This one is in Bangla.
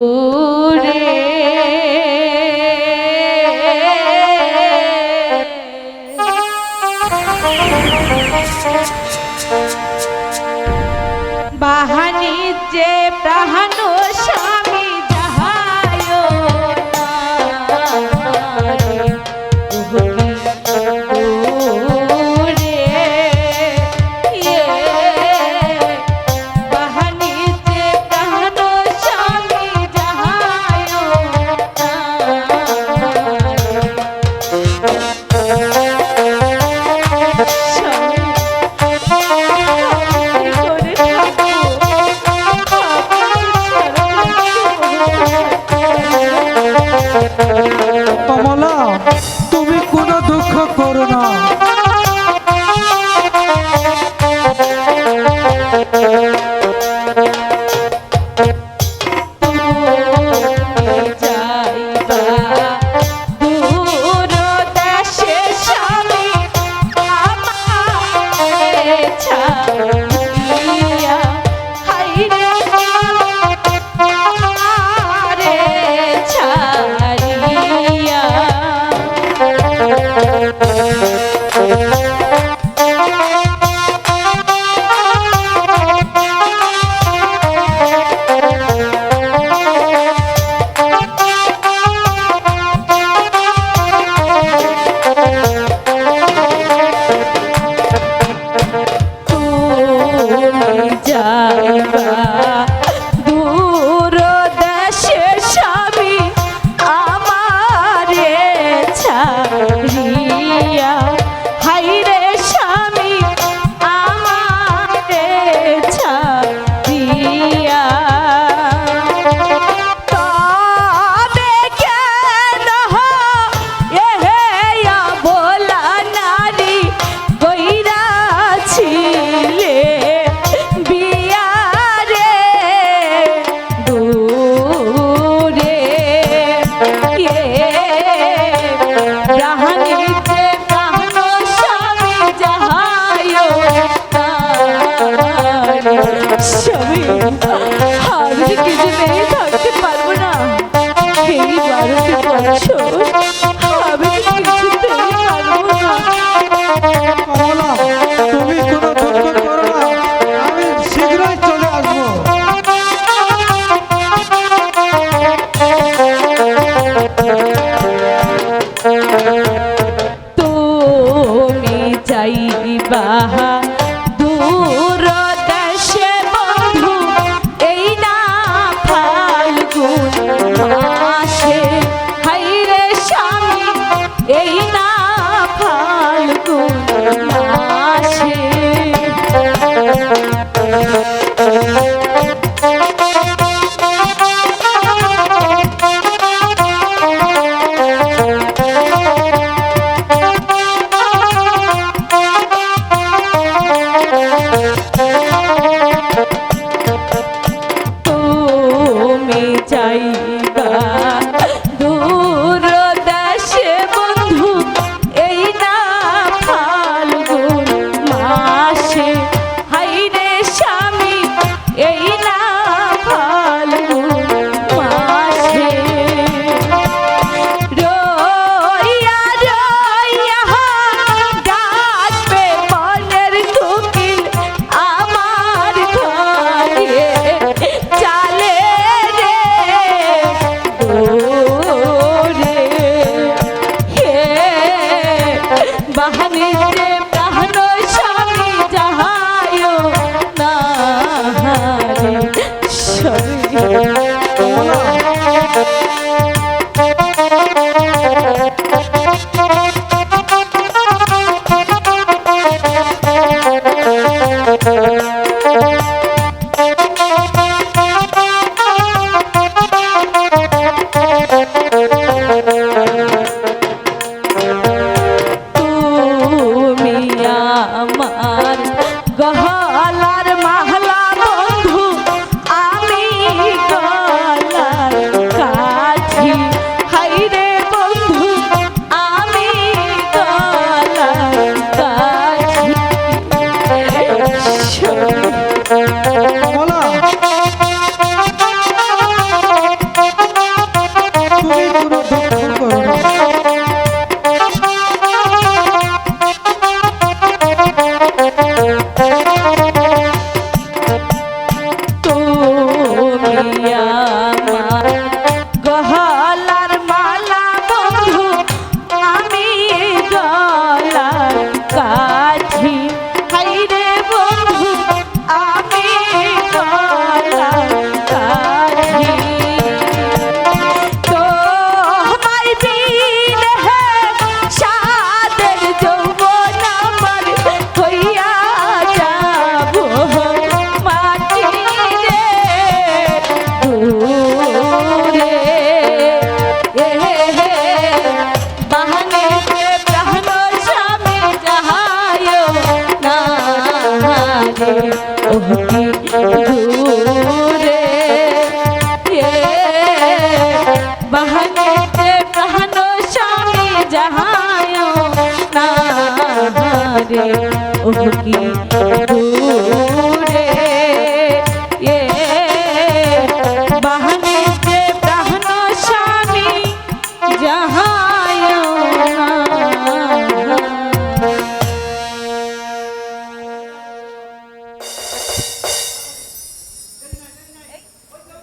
রে বাহানি যে প্রাহানুষ Hoje সবই আমি যে কিছু মেনে থাকতে পারব না। এই বারোটি বছর আমি কিছুতে পারব না। তুমি কোনো দুঃখ করো না। আমি শীঘ্রই চলে আসব। তুমি চাইবা उनकी दूरे ये बहने से बहनों शानी जहाँ